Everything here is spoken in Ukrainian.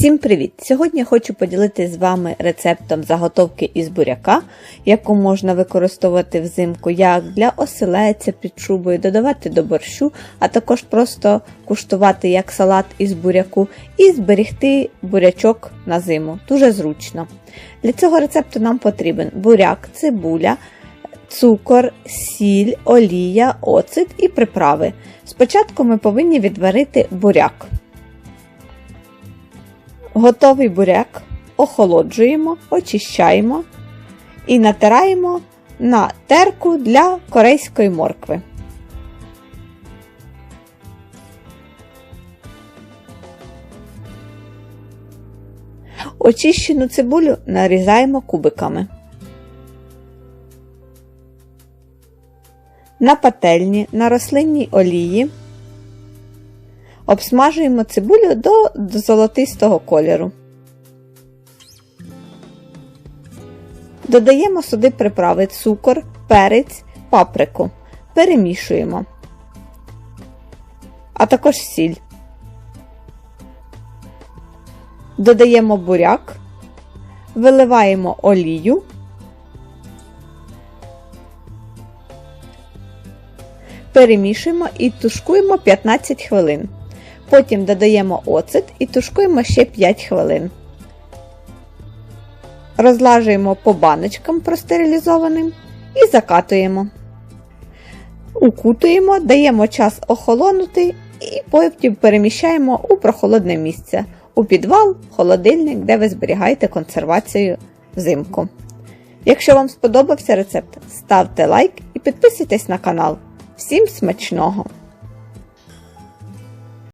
Всім привіт! Сьогодні я хочу поділитися з вами рецептом заготовки із буряка, яку можна використовувати взимку як для оселеця під шубою, додавати до борщу, а також просто куштувати як салат із буряку і зберігти бурячок на зиму. Дуже зручно. Для цього рецепту нам потрібен буряк, цибуля, цукор, сіль, олія, оцет і приправи. Спочатку ми повинні відварити буряк. Готовий буряк охолоджуємо, очищаємо і натираємо на терку для корейської моркви. Очищену цибулю нарізаємо кубиками. На пательні на рослинній олії Обсмажуємо цибулю до золотистого кольору. Додаємо сюди приправи цукор, перець, паприку. Перемішуємо, а також сіль. Додаємо буряк, виливаємо олію. Перемішуємо і тушкуємо 15 хвилин. Потім додаємо оцет і тушкуємо ще 5 хвилин. Розлажуємо по баночкам простерилізованим і закатуємо. Укутуємо, даємо час охолонути і потім переміщаємо у прохолодне місце, у підвал, холодильник, де ви зберігаєте консервацію взимку. Якщо вам сподобався рецепт, ставте лайк і підписуйтесь на канал. Всім смачного!